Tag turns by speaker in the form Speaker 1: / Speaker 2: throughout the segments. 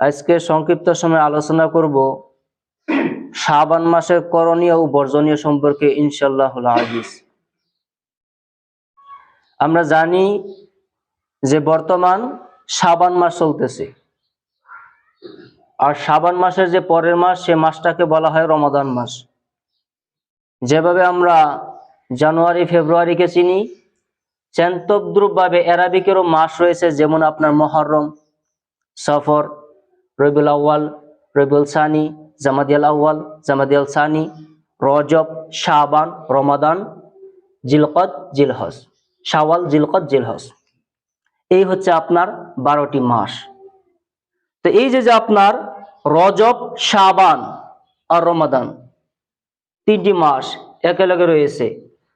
Speaker 1: আজকে সংক্ষিপ্ত সময় আলোচনা করব শাবান মাসের করণীয় ও বর্জনীয় সম্পর্কে ইনশাল্লাহ আজিজ। আমরা জানি যে বর্তমান শাবান মাস চলতেছে। আর শাবান মাসের যে পরের মাস, সে মাসটাকে বলা হয় রমাদান মাস। যেভাবে আমরা জানুয়ারি, ফেব্রুয়ারিকে চিনি ভাবে অ্যারাবিকেরও মাস রয়েছে, যেমন আপনার মহরম, সফর রবিউল আউ্য়াল, রবিউল সানি, জামাদিয়াল আউ্য়াল, জামাদিয়াল সানি, রজব, শাবান, রমাদান জিলকত জিলহজ, শাওয়াল জিলকত জিলহজ। এই হচ্ছে আপনার বারোটি মাস। তো এই যে যে আপনার রজব, শাবান আর রমাদান, তিনটি মাস একেলগে রয়েছে।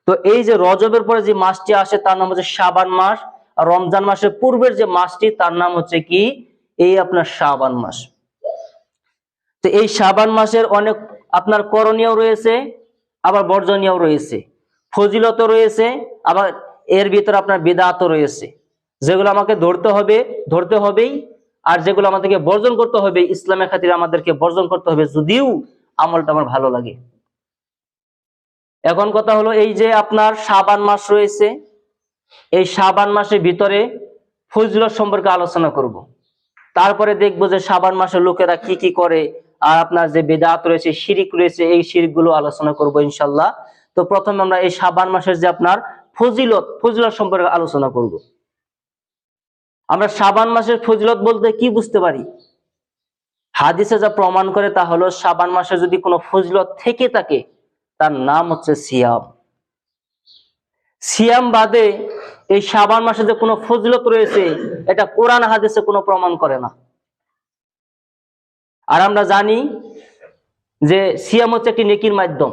Speaker 1: তো এই যে রজবের পরে যে মাসটি আসে, তার নাম হচ্ছে শাবান মাস। আর রমজান মাসের পূর্বের যে মাসটি, তার নাম হচ্ছে কি? এই আপনার শাবান মাস। তো এই শাবান মাসের অনেক আপনার করণীয় রয়েছে, আবার বর্জনীয় রয়েছে। ফজিলত রয়েছে, আবার এর ভিতরে আপনার বেদাতও রয়েছে। যেগুলো আমাকে ধরতে হবে, ধরতে হবেই, আর যেগুলো আমাদেরকে বর্জন করতে হবে, ইসলামের খাতিরে আমাদেরকে বর্জন করতে হবে, যদিও আমলটা আমার ভালো লাগে। এখন কথা হলো এই যে আপনার শাবান মাস রয়েছে, এই শাবান মাসের ভিতরে ফজলত সম্পর্কে আলোচনা করব। তারপরে দেখব যে শাবান মাসের লোকেরা কি কি করে, আর আপনার যে বেদাত রয়েছে, শিরিক রয়েছে, এই শিরিকগুলো আলোচনা করব ইনশাল্লাহ। তো প্রথমে আমরা এই শাবান মাসের যে আপনার ফজিলত ফজিলত সম্পর্কে আলোচনা করব। আমরা শাবান মাসের ফজিলত বলতে কি বুঝতে পারি? হাদিসে যা প্রমাণ করে তা হলো সাবান মাসে যদি কোনো ফজিলত থেকে থাকে, তার নাম হচ্ছে সিয়াম। সিয়াম বাদে এই শাবান মাসে যে কোনো ফজিলত রয়েছে, এটা কোরআন হাদিসে কোনো প্রমাণ করে না। আর আমরা জানি যে সিয়াম হচ্ছে একটি নেকির মাধ্যম।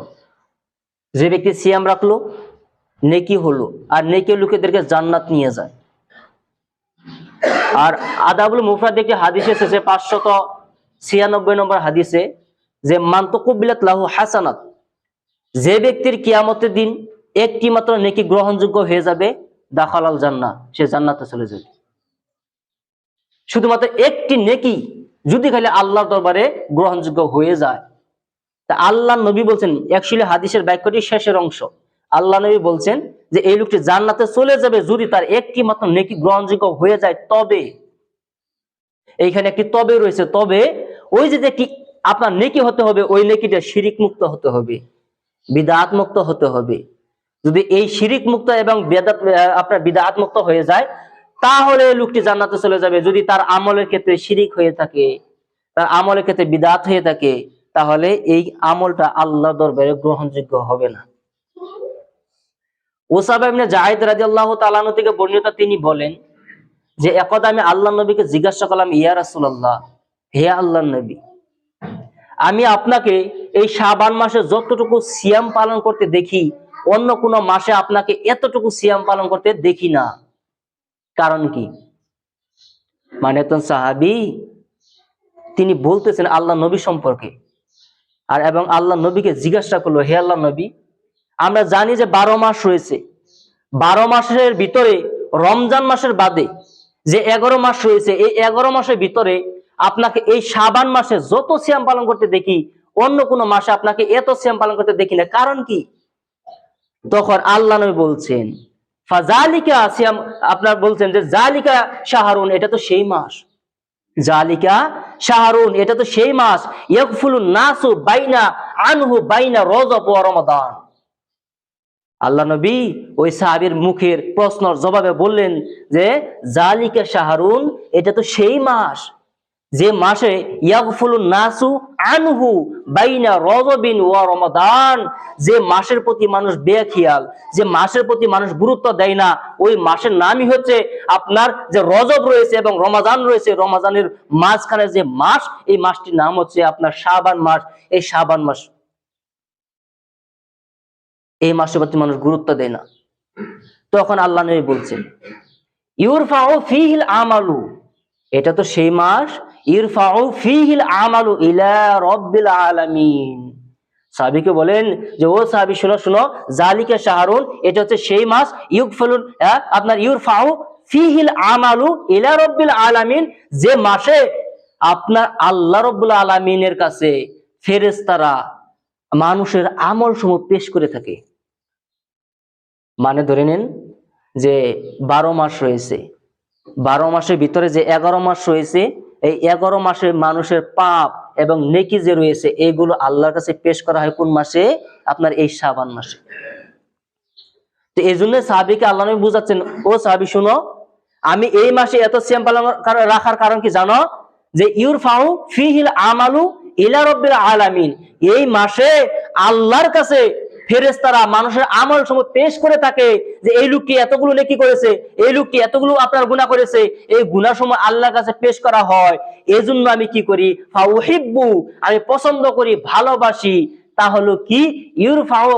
Speaker 1: যে ব্যক্তি সিয়াম রাখল, নেকি হলো, আর নেকি লোকেদেরকে জান্নাত নিয়ে যায়। আর আদাবুল মুফরাদ একটি হাদিস এসেছে পাঁচশত ছিয়ানব্বই নম্বর হাদিসে যে মান্তকুবিলাত লাহু হাসানাত যে ব্যক্তির কিয়ামতের দিন একটি মাত্র নেকি গ্রহণযোগ্য হয়ে যাবে দাখালাল জান্না সে জান্নাতে চলে যাবে। শুধুমাত্র একটি নেকি যদি খালি আল্লাহর দরবারে গ্রহণযোগ্য হয়ে যায়। তা আল্লাহ নবী বলছেন অ্যাকচুয়ালি হাদিসের বাক্যটি শেষের অংশ। আল্লাহ নবী বলছেন যে, এই লোকটি জান্নাতে চলে যাবে যদি তার একটি মাত্র নেকি গ্রহণযোগ্য হয়ে যায়, তবে, এইখানে একটি তবে রয়েছে, তবে ওই যে একটি আপনার নেকি হতে হবে, ওই নেকিটা শিরিক মুক্ত হতে হবে বিদাত মুক্ত হতে হবে। যদি এই শিরিক মুক্ত এবং বেদাত আপনার বিদাত মুক্ত হয়ে যায়, তাহলে লোকটি জান্নাতে চলে যাবে। যদি তার আমলের ক্ষেত্রে শিরিক হয়ে থাকে, তার আমলের ক্ষেত্রে বিদাত হয়ে থাকে, তাহলে এই আমলটা আল্লাহ দরবারে গ্রহণযোগ্য হবে না। ওসাবা ইবনে জাহিদ রাদিয়াল্লাহু তাআলা থেকে বর্ণিত তিনি বলেন যে, একদা আমি আল্লাহ নবীকে জিজ্ঞাসা করলাম, ইয়া রাসূলুল্লাহ, হে আল্লাহ নবী, আমি আপনাকে এই শাবান মাসে যতটুকু সিয়াম পালন করতে দেখি অন্য কোনো মাসে আপনাকে এতটুকু সিয়াম পালন করতে দেখি না। কারণ কি? মানে তো সাহাবি, তিনি বলতেছেন আল্লাহ নবী সম্পর্কে। আর এবং আল্লাহ নবীকে জিজ্ঞাসা করল, হে আল্লাহ নবী, আমরা জানি যে বারো মাস রয়েছে। বারো মাসের ভিতরে, রমজান মাসের বাদে যে এগারো মাস রয়েছে, এই এগারো মাসের ভিতরে আপনাকে এই সাবান মাসে যত সিয়াম পালন করতে দেখি, অন্য কোনো মাসে আপনাকে এত সিয়াম পালন করতে দেখি না। কারণ কি? তখন আল্লাহ নবী বলছেন ফাজালিকা সিয়াম আপনার বলছেন যে, জালিকা শাহরুন এটা তো সেই মাস। জালিকা শাহরুন এটা তো সেই মাস। ইয়াকফুলুন নাসু বাইনা আনহু বাইনা রজব ও রমাদান আল্লাহ নবী ওই সাহাবীর মুখের প্রশ্নর জবাবে বললেন যে, জালিকা শাহরুন এটা তো সেই মাস। যে মাসে নাসু আনহু বাইনা রজবিন ওয়া রমাদান, যে মাসের প্রতি মানুষ বেখিয়াল, যে মাসের প্রতি মানুষ গুরুত্ব দেয় না, ওই মাসের নামই হচ্ছে আপনার যে রজব রয়েছে এবং রমাজান রয়েছে রমাজানের মাঝখানে যে মাস, এই মাসটির নাম হচ্ছে আপনার শাবান মাস। এই শাবান মাস এই মাসের প্রতি মানুষ গুরুত্ব দেয় না। তখন আল্লাহ বলছেন, ইউরফাউ ফিহিল আমালু, এটা তো সেই মাস বলেন যে ও সাহাবি জালিকা শাহরুন এটা হচ্ছে সেই মাস হ্যাঁ, আপনার ইউরফাউ ফিহিল আমালু ইলা রব্বিল আলামিন যে মাসে আপনার আল্লাহ রব্বুল আলমিনের কাছে ফেরেস্তারা মানুষের আমল সমূহ পেশ করে থাকে। মানে ধরে নিন যে বারো মাস রয়েছে। বারো মাসের ভিতরে যে এগারো মাস রয়েছে এই এগারো মাসে মানুষের পাপ এবং নেকি যে রয়েছে এইগুলো আল্লাহর কাছে পেশ করা হয় কোন মাসে? আপনার এই সাবান মাসে। তো এই জন্য সাহাবিকে আল্লাহ নবী বুঝাচ্ছেন, ও সাহাবি, শুনো, আমি এই মাসে এত সিয়াম পালন রাখার কারণ কি জানো? যে ইউর ইউরফাউ ফিহিল আমালু ইলা রব্বিল আলামিন। এই মাসে আল্লাহর কাছে ফেরেশতারা মানুষের আমল সমূহ পেশ করে থাকে যে এই লোকটি এতগুলো নেকি করেছে? এই লোকটি এতগুলো আপনার গুনাহ করেছে? এই গুনাহ সমূহ আল্লাহর কাছে পেশ করা হয়। এজন্য আমি কি করি? ফাউহিব্বু, আমি পছন্দ করি, ভালোবাসি। তা হলো কি? ইউরফাউ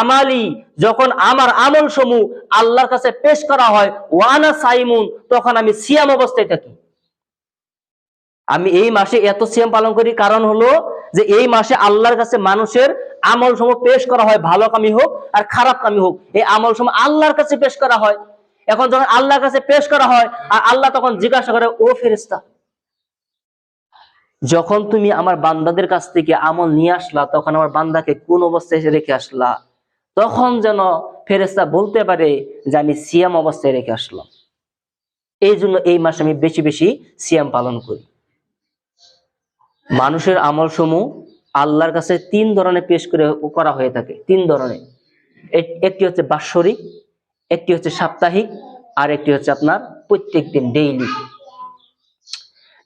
Speaker 1: আমালি, যখন আমার আমল সমূহ আল্লাহর কাছে পেশ করা হয়, ওয়ানা সাইমুন, তখন আমি সিয়াম অবস্থায় থাকি। আমি এই মাসে এত সিয়াম পালন করি, কারণ হলো যে এই মাসে আল্লাহর কাছে মানুষের আমল সমূহ পেশ করা হয়, ভালো কামি হোক আর খারাপ কামি হোক, এই আমল সমূহ আল্লাহর কাছে পেশ করা হয়। এখন যখন আল্লাহর কাছে পেশ করা হয় আর আল্লাহ তখন জিজ্ঞাসা করে, ও ফেরেস্তা যখন তুমি আমার বান্দাদের কাছ থেকে আমল নিয়ে আসলা, তখন আমার বান্দাকে কোন অবস্থায় রেখে আসলা? তখন যেন ফেরেস্তা বলতে পারে যে, আমি সিয়াম অবস্থায় রেখে আসলাম। এই জন্য এই মাসে আমি বেশি বেশি সিয়াম পালন করি। মানুষের আমল সমূহ আল্লাহর কাছে তিন ধরনের পেশ করে করা হয়ে থাকে, তিন ধরনের। একটি হচ্ছে বাৎসরিক, একটি হচ্ছে সাপ্তাহিক, আর একটি হচ্ছে আপনার প্রত্যেক দিন ডেইলি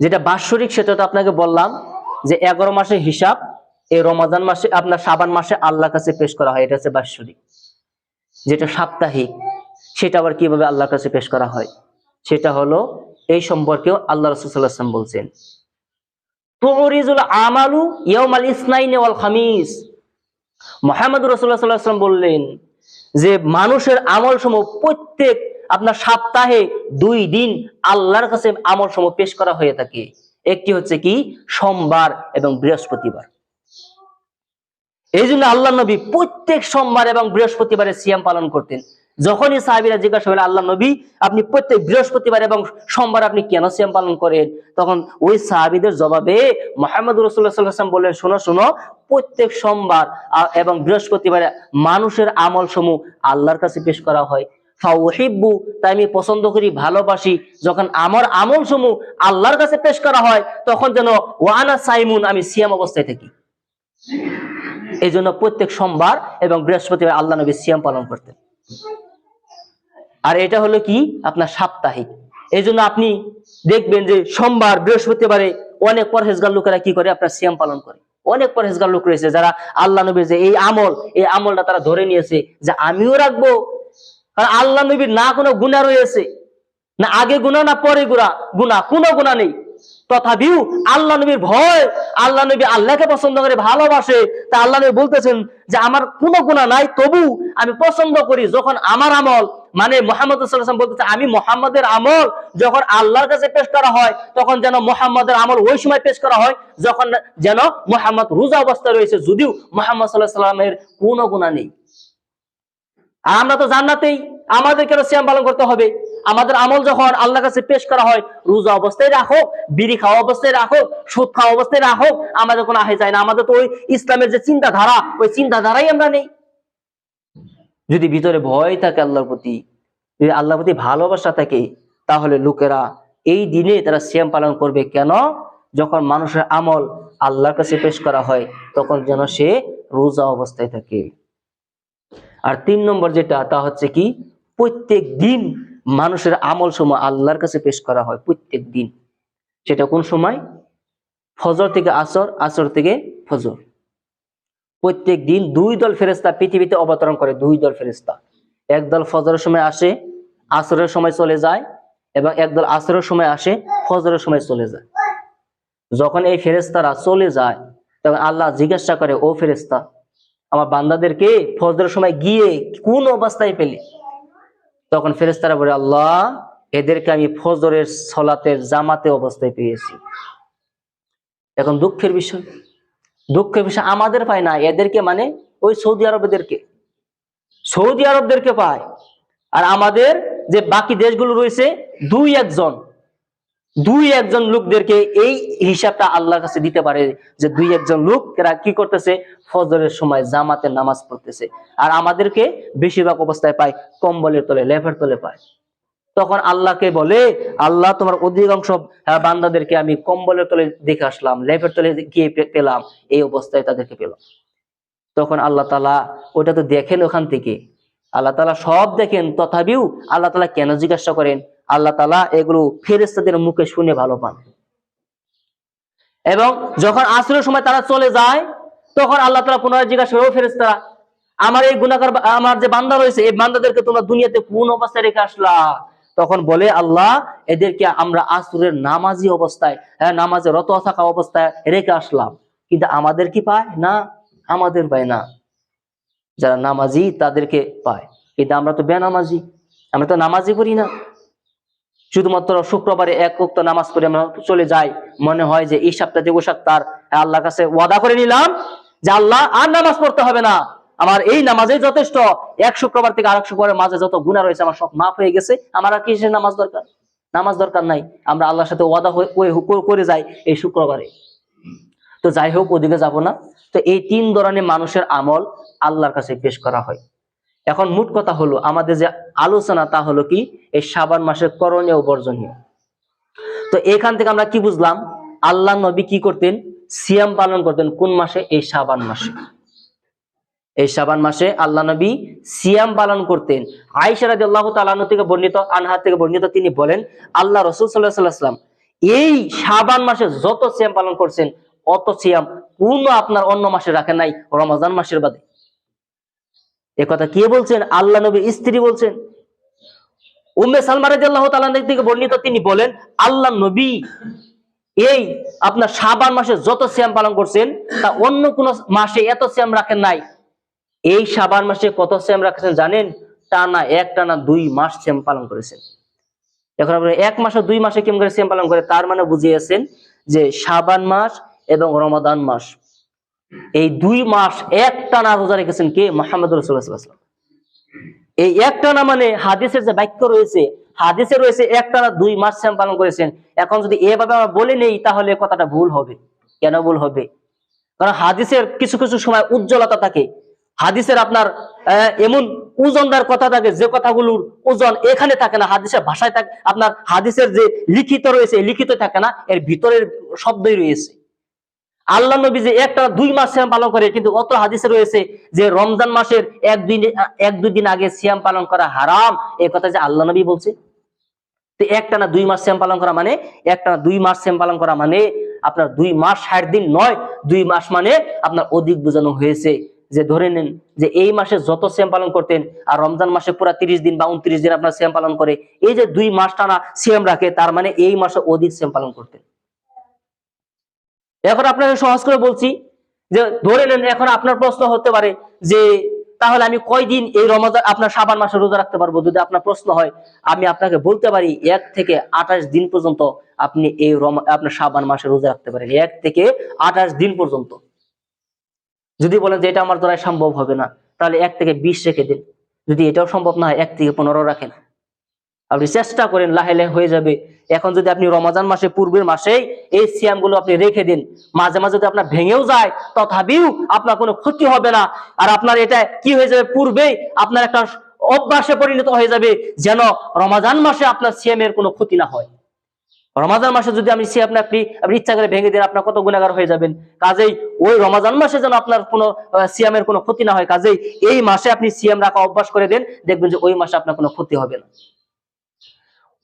Speaker 1: যেটা বাৎসরিক সেটা তো আপনাকে বললাম যে এগারো মাসের হিসাব, এই রমাজান মাসে, আপনার সাবান মাসে আল্লাহর কাছে পেশ করা হয়, এটা হচ্ছে বাৎসরিক। যেটা সাপ্তাহিক, সেটা আবার কীভাবে আল্লাহর কাছে পেশ করা হয়? সেটা হলো এই সম্পর্কেও আল্লাহ রসুল্লাহাম বলছেন। বললেন যে, মানুষের আমল সমূহ প্রত্যেক আপনার সপ্তাহে দুই দিন আল্লাহর কাছে আমল সমূহ পেশ করা হয়ে থাকে। একটি হচ্ছে কি? সোমবার এবং বৃহস্পতিবার। এই জন্য আল্লাহ নবী প্রত্যেক সোমবার এবং বৃহস্পতিবারে সিয়াম পালন করতেন। যখনই সাহাবিরা জিজ্ঞাসা করলেন, আল্লাহ নবী, আপনি প্রত্যেক বৃহস্পতিবার এবং সোমবার আপনি কেন সিয়াম পালন করেন? তখন ওই সাহাবিদের জবাবে মোহাম্মদ রসুল্লাহ সাল্লাম বললেন, শোনো শোনো, প্রত্যেক সোমবার এবং বৃহস্পতিবারে মানুষের আমল সমূহ আল্লাহর কাছে পেশ করা হয়। ফাউহিব্বু, তাই আমি পছন্দ করি, ভালোবাসি। যখন আমার আমল সমূহ আল্লাহর কাছে পেশ করা হয়, তখন যেন ওয়ানা সাইমুন, আমি সিয়াম অবস্থায় থাকি। এই জন্য প্রত্যেক সোমবার এবং বৃহস্পতিবার আল্লাহ নবী সিয়াম পালন করতেন। আর এটা হলো কি? আপনার সাপ্তাহিক। এই জন্য আপনি দেখবেন যে সোমবার বৃহস্পতিবারে অনেক পরহেজগার লোকেরা কি করে? আপনার সিয়াম পালন করে। অনেক পরহেজগার লোক রয়েছে যারা আল্লাহ নবীর যে এই আমল, এই আমলটা তারা ধরে নিয়েছে যে আমিও রাখব। কারণ আল্লাহ নবীর না কোনো গুণা রয়েছে। না আগে গুণা না পরে গুণা গুণা কোনো গুণা নেই। তথাপিও আল্লাহ নবীর ভয়, আল্লাহ নবী আল্লাহকে পছন্দ করে, ভালোবাসে। তা আল্লাহ নবী বলতেছেন যে, আমার কোনো গুণা নাই, তবু আমি পছন্দ করি যখন আমার আমল মানে মোহাম্মদ বলতেছে, আমি মোহাম্মদের আমল যখন আল্লাহর কাছে পেশ করা হয়, তখন যেন মোহাম্মদের আমল ওই সময় পেশ করা হয় যখন যেন মোহাম্মদ রোজা অবস্থায় রয়েছে, যদিও মোহাম্মদ সাল্লাহ সাল্লামের কোনো গুণা নেই। আমরা তো জান্নাতেই, আমাদের কেন সিয়াম পালন করতে হবে? আমাদের আমল যখন আল্লাহর কাছে পেশ করা হয়, রোজা অবস্থায় রাখো বিড়ি খাওয়া অবস্থায় রাখো সুদ খাওয়া অবস্থায় রাখো আমাদের কোনো আহে যায় না। আমাদের তো ওই ইসলামের যে চিন্তাধারা, ওই চিন্তাধারাই আমরা নেই। যদি ভিতরে ভয় থাকে আল্লাহর প্রতি, যদি আল্লাহর প্রতি ভালোবাসা থাকে, তাহলে লোকেরা এই দিনে তারা শ্যাম পালন করবে কেন? যখন মানুষের আমল আল্লাহর কাছে পেশ করা হয়, তখন যেন সে রোজা অবস্থায় থাকে। আর তিন নম্বর যেটা, তা হচ্ছে কি? প্রত্যেক দিন মানুষের আমল সময় আল্লাহর কাছে পেশ করা হয়, প্রত্যেক দিন। সেটা কোন সময়? ফজর থেকে আসর আসর থেকে ফজর। প্রত্যেক দিন দুই দল ফেরেস্তা পৃথিবীতে অবতরণ করে, দুই দল ফেরেস্তা একদল ফজরের সময় আসে, আসরের সময় চলে যায় এবং একদল আসরের সময় আসে, ফজরের সময় চলে যায়। যখন এই ফেরেস্তারা চলে যায়, তখন আল্লাহ জিজ্ঞাসা করে, ও ফেরেস্তা আমার বান্দাদেরকে ফজরের সময় গিয়ে কোন অবস্থায় পেলে? তখন ফেরেস্তারা বলে, আল্লাহ, এদেরকে আমি ফজরের সলাতের জামাতে অবস্থায় পেয়েছি। এখন দুঃখের বিষয় দুঃখের বিষয়, আমাদের পায় না, এদেরকে মানে ওই সৌদি আরবেদেরকে। সৌদি আরবদেরকে পায়। আর আমাদের যে বাকি দেশগুলো রয়েছে, দুই একজন দুই একজন লোকদেরকে এই হিসাবটা আল্লাহর কাছে দিতে পারে যে দুই একজন লোক এরা কি করতেছে? ফজরের সময় জামাতে নামাজ পড়তেছে। আর আমাদেরকে বেশিরভাগ অবস্থায় পায় কম্বলের তলে লেফের তলে পায়। তখন আল্লাহকে বলে, আল্লাহ, তোমার অধিকাংশ বান্দাদেরকে আমি কম্বলের তলে দেখে আসলাম লেফের তলে গিয়ে পেলাম, এই অবস্থায় তাদেরকে পেলাম। তখন আল্লাহ তালা ওটা তো দেখেন ওখান থেকে। আল্লাহ তালা সব দেখেন, তথাপিও আল্লাহ তালা কেন জিজ্ঞাসা করেন? আল্লাহ তালা এগুলো ফেরেস্তাদের মুখে শুনে ভালো পান। এবং যখন আসরের সময় তারা চলে যায়, তখন আল্লাহ তালা পুনরায় জিজ্ঞাসা করে ফেরেস্তারা আমার এই গুণাকার আমার যে বান্দা রয়েছে, এই বান্দাদেরকে তোমরা দুনিয়াতে কোন অবস্থায় রেখে আসলা? তখন বলে আল্লাহ, এদেরকে আমরা আসরের নামাজি অবস্থায় হ্যাঁ নামাজে রত থাকা অবস্থায় রেখে আসলাম। কিন্তু আমাদের কি পায়? না, আমাদের পায় না। যারা নামাজি, তাদেরকে পায়। কিন্তু আমরা তো বেনামাজি, আমরা তো নামাজি করি না। শুধুমাত্র শুক্রবারে এক উক্ত নামাজ পড়ে আমরা চলে যাই। মনে হয় যে এই সপ্তাহে ও সপ্তাহ আল্লাহর কাছে ওয়াদা করে নিলাম যে আল্লাহ আর নামাজ পড়তে হবে না। আমার এই নামাজে যথেষ্ট। এক শুক্রবার থেকে আরেক শুক্রবারের মাঝে যত গুণা রয়েছে, আমার সব মাফ হয়ে গেছে। আমার আর কিসের নামাজ দরকার? নামাজ দরকার নাই। আমরা আল্লাহর সাথে ওয়াদা হয়ে- করে- যাই এই শুক্রবারে। তো যাই হোক, ওদিকে যাব না। তো এই তিন ধরনের মানুষের আমল আল্লাহর কাছে পেশ করা হয়। এখন মোট কথা হলো, আমাদের যে আলোচনা তা হলো কি? এই সাবান মাসের করণীয় বর্জনীয়। তো এখান থেকে আমরা কি বুঝলাম? আল্লাহ নবী কি করতেন? সিয়াম পালন করতেন কোন মাসে? এই সাবান মাসে। এই সাবান মাসে আল্লাহ নবী সিয়াম পালন করতেন। আয়েশা রাদিয়াল্লাহু তাআলা থেকে বর্ণিত, আনহা থেকে বর্ণিত তিনি বলেন, আল্লাহ রাসূল আলাইহি ওয়াসাল্লাম এই সাবান মাসে যত সিয়াম পালন করছেন, অত সিয়াম কোন আপনার অন্য মাসে রাখেন নাই, রমজান মাসের বাদে। কথা কে বলছেন? আল্লাহ নবী স্ত্রী বলছেন। উম্মে সালমা রাদিয়াল্লাহু তাআলা থেকে বর্ণিত তিনি বলেন, আল্লাহ নবী এই আপনার শাবান মাসে যত সিয়াম পালন করছেন, তা অন্য কোন মাসে এত সিয়াম রাখেন নাই এই সাবান মাসে কত সিয়াম রাখছেন জানেন? টানা এক, টানা দুই মাস সিয়াম পালন করেছেন। এখন আপনি এক মাসে দুই মাসে কেমন করে সিয়াম পালন করে? তার মানে বুঝিয়েছেন যে শাবান মাস এবং রমাদান মাস। এই দুই মাস এক টানা রোজা রেখেছেন কে? মোহাম্মদ রসুল্লাহ এই একটানা মানে হাদিসের যে বাক্য রয়েছে, হাদিসে রয়েছে এক টানা দুই মাস শ্যাম পালন করেছেন। এখন যদি এভাবে আমরা বলে নেই, তাহলে কথাটা ভুল হবে। কেন ভুল হবে? কারণ হাদিসের কিছু কিছু সময় উজ্জ্বলতা থাকে। হাদিসের আপনার এমন ওজনদার কথা থাকে, যে কথাগুলোর ওজন এখানে থাকে না, হাদিসের ভাষায় থাকে, আপনার হাদিসের যে লিখিত রয়েছে লিখিত থাকে না, এর ভিতরের শব্দই রয়েছে। আল্লাহ নবী যে একটা দুই মাস সিয়াম পালন করে, কিন্তু অত হাদিসে রয়েছে যে রমজান মাসের এক দুই এক দুই দিন আগে সিয়াম পালন করা হারাম এই কথা যে আল্লাহ নবী বলছে। তো একটা না দুই মাস সিয়াম পালন করা মানে একটা না দুই মাস সিয়াম পালন করা মানে আপনার দুই মাস ষাট দিন নয়, দুই মাস মানে আপনার অধিক বোঝানো হয়েছে। যে ধরে নেন যে এই মাসে যত সিয়াম পালন করতেন আর রমজান মাসে পুরো তিরিশ দিন বা উনত্রিশ দিন আপনার সিয়াম পালন করে, এই যে দুই মাস টানা সিয়াম রাখে, তার মানে এই মাসে অধিক সিয়াম পালন করতেন। এখন আপনাকে সহজ করে বলছি যে ধরে নেন এখন আপনার প্রশ্ন হতে পারে যে তাহলে আমি কয়দিন এই রমজান, আপনার সাবান মাসে রোজা রাখতে পারব? যদি আপনার প্রশ্ন হয়, আমি আপনাকে বলতে পারি এক থেকে আঠাশ দিন পর্যন্ত আপনি এই আপনার সাবান মাসে রোজা রাখতে পারেন। এক থেকে আঠাশ দিন পর্যন্ত। যদি বলেন যে এটা আমার দ্বারা সম্ভব হবে না, তাহলে এক থেকে বিশ রেখে দিন। যদি এটাও সম্ভব না হয়, এক থেকে পনেরো রাখেন। আপনি চেষ্টা করেন, লাহে লাহে হয়ে যাবে। এখন যদি আপনি রমজান মাসে, পূর্বের মাসেই এই সিয়ামগুলো আপনি রেখে দিন, মাঝে মাঝে যদি আপনার ভেঙেও যায়, তথাপিও আপনার কোনো ক্ষতি হবে না। আর আপনার এটা কি হয়ে যাবে? পূর্বেই আপনার একটা অভ্যাসে পরিণত হয়ে যাবে, যেন রমাজান মাসে আপনার সিয়ামের কোনো ক্ষতি না হয়। রমাজান মাসে যদি আমি সিয়াম আপনি আপনি ইচ্ছা করে ভেঙে দিন, আপনার কত গুণাগার হয়ে যাবেন। কাজেই ওই রমাজান মাসে যেন আপনার কোনো সিয়ামের কোনো ক্ষতি না হয়। কাজেই এই মাসে আপনি সিয়াম রাখা অভ্যাস করে দেন, দেখবেন যে ওই মাসে আপনার কোনো ক্ষতি হবে না।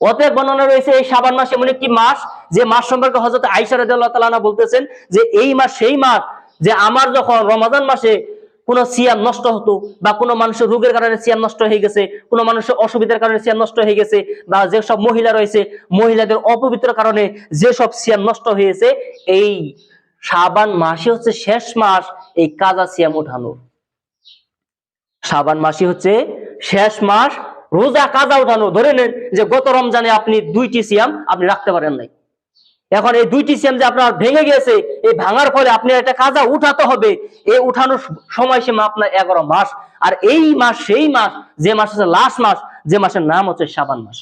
Speaker 1: অতএব বর্ণনা রয়েছে, এই সাবান মাস এমন একটি মাস, যে মাস সম্পর্কে হজরত আইসা রাদিয়াল্লাহু বলতেছেন যে এই মাস সেই মাস যে আমার যখন রমাজান মাসে কোন সিয়াম নষ্ট হতো বা কোনো মানুষের রোগের কারণে সিয়াম নষ্ট হয়ে গেছে, কোনো মানুষের অসুবিধার কারণে সিয়াম নষ্ট হয়ে গেছে বা যেসব মহিলা রয়েছে, মহিলাদের অপবিত্র কারণে যেসব সিয়াম নষ্ট হয়েছে, এই সাবান মাসে হচ্ছে শেষ মাস, এই কাজা সিয়াম ওঠানোর সাবান মাসই হচ্ছে শেষ মাস, রোজা কাজা উঠানো ধরে নেন যে গত রমজানে আপনি দুইটি সিয়াম আপনি রাখতে পারেন নাই। এখন এই দুইটি সিয়াম যে আপনার ভেঙে গেছে, এই ভাঙার ফলে আপনি একটা কাজা উঠাতে হবে। এই উঠানোর সময়সীমা আপনার এগারো মাস। আর এই মাস, সেই মাস, যে মাস হচ্ছে লাস্ট মাস, যে মাসের নাম হচ্ছে সাবান মাস।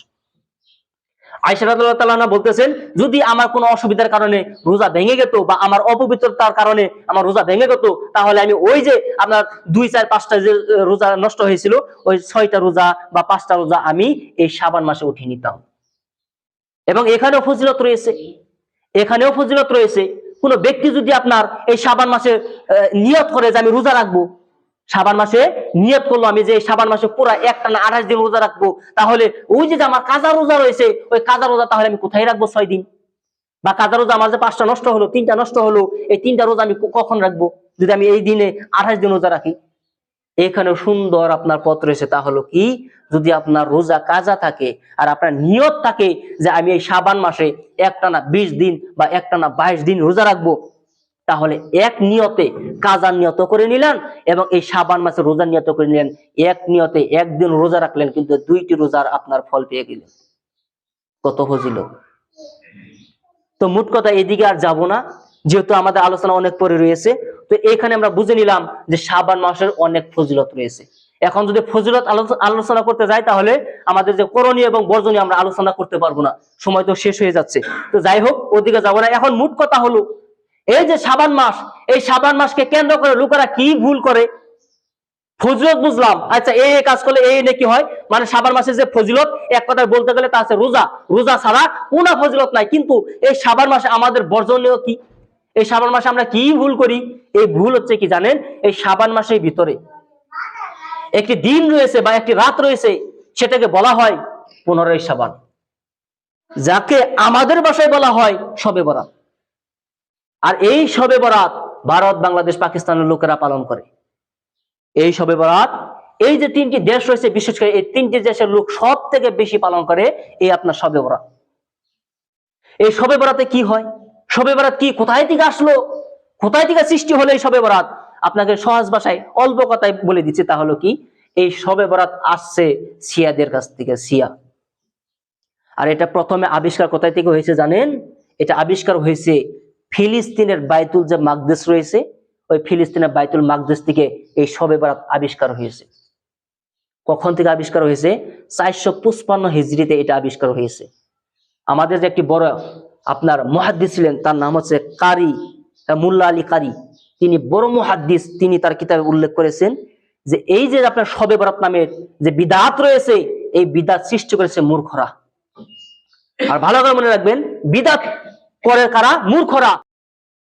Speaker 1: আনহা বলতেছেন, যদি আমার কোনো অসুবিধার কারণে রোজা ভেঙে যেত বা আমার অপবিত্রতার কারণে আমার রোজা ভেঙে যেত তাহলে আমি ওই যে আপনার দুই চার পাঁচটা যে রোজা নষ্ট হয়েছিল, ওই ছয়টা রোজা বা পাঁচটা রোজা আমি এই সাবান মাসে উঠিয়ে নিতাম। এবং এখানেও ফজিলত রয়েছে। এখানেও ফজিলত রয়েছে। কোনো ব্যক্তি যদি আপনার এই সাবান মাসে নিয়ত করে যে আমি রোজা রাখব সাবান মাসে নিয়ত করল আমি যে সাবান মাসে পুরা একটা না আঠাশ দিন রোজা রাখব, তাহলে ওই যে আমার কাজা রোজা রয়েছে, ওই কাজা রোজা তাহলে আমি কোথায় রাখব ছয় দিন? বা কাজা রোজা আমার যে পাঁচটা নষ্ট হলো, তিনটা নষ্ট হলো, এই তিনটা রোজা আমি কখন রাখব? যদি আমি এই দিনে আঠাশ দিন রোজা রাখি। এখানে সুন্দর আপনার পথ রয়েছে, তা হলো কি? যদি আপনার রোজা কাজা থাকে আর আপনার নিয়ত থাকে যে আমি এই সাবান মাসে একটানা বিশ দিন বা একটানা বাইশ দিন রোজা রাখব, তাহলে এক নিয়তে কাজার নিয়ত করে নিলেন এবং এই সাবান মাসে রোজা নিয়ত করে নিলেন। এক নিয়তে একদিন রোজা রাখলেন, কিন্তু দুইটি রোজার আপনার ফল পেয়ে গেলেন। কত হজিল তো মোট কথা এদিকে আর যাব না, যেহেতু আমাদের আলোচনা অনেক পরে রয়েছে। তো এখানে আমরা বুঝে নিলাম যে সাবান মাসের অনেক ফজিলত রয়েছে। এখন যদি ফজিলত আলোচনা করতে যাই, তাহলে আমাদের যে করণীয় এবং বর্জনীয় আমরা আলোচনা করতে পারব না। সময় তো শেষ হয়ে যাচ্ছে। তো যাই হোক, ওদিকে যাব না। এখন মোট কথা হলো, এই যে সাবান মাস, এই সাবান মাসকে কেন্দ্র করে লোকেরা কি ভুল করে? ফজিলত বুঝলাম। আচ্ছা এই কাজ করলে এই নাকি হয়? মানে সাবান মাসের যে ফজিলত, এক কথায় বলতে গেলে তা আছে রোজা। রোজা ছাড়া কোনো ফজিলত নাই। কিন্তু এই সাবান মাসে আমাদের বর্জনীয় কি? এই সাবান মাসে আমরা কি ভুল করি? এই ভুল হচ্ছে কি জানেন? এই সাবান মাসের ভিতরে একটি দিন রয়েছে বা একটি রাত রয়েছে, সেটাকে বলা হয় পনেরোই সাবান যাকে আমাদের ভাষায় বলা হয় সবে বরাত। আর এই সবে বরাত ভারত, বাংলাদেশ, পাকিস্তানের লোকেরা পালন করে। এই সবে বরাত, এই যে তিনটি দেশ রয়েছে, বিশেষ করে এই তিনটি দেশের লোক সব থেকে বেশি পালন করে, এই আপনার সবে বরাত। এই সবে বরাতে কি হয়? সবে বরাত কি? কোথায় থেকে আসলো? কোথায় থেকে সৃষ্টি হলো এই সবে বরাত? আপনাকে সহজ ভাষায়, অল্প কথায় বলে দিচ্ছি, তা হলো কি? এই সবে বরাত আসছে সিয়াদের কাছ থেকে সিয়া আর এটা প্রথমে আবিষ্কার কোথায় থেকে হয়েছে জানেন? এটা আবিষ্কার হয়েছে ফিলিস্তিনের বাইতুল যে মাকদেশ রয়েছে, ওই ফিলিস্তিনের বাইতুল মাকদেশ থেকে এই সবে বরাত আবিষ্কার হয়েছে। কখন থেকে আবিষ্কার হয়েছে? চারশো পুষ্পান্ন হিজড়িতে এটা আবিষ্কার হয়েছে। আমাদের যে একটি বড় আপনার মহাদ্দিস ছিলেন, তার নাম হচ্ছে কারি মুল্লা আলী কারি। তিনি বড় মহাদ্দিস, তিনি তার কিতাবে উল্লেখ করেছেন যে এই যে আপনার সবে বরাত নামের যে বিদাত রয়েছে, এই বিদাত সৃষ্টি করেছে মূর্খরা। আর ভালো করে মনে রাখবেন, বিদাত করে কারা? মূর্খরা।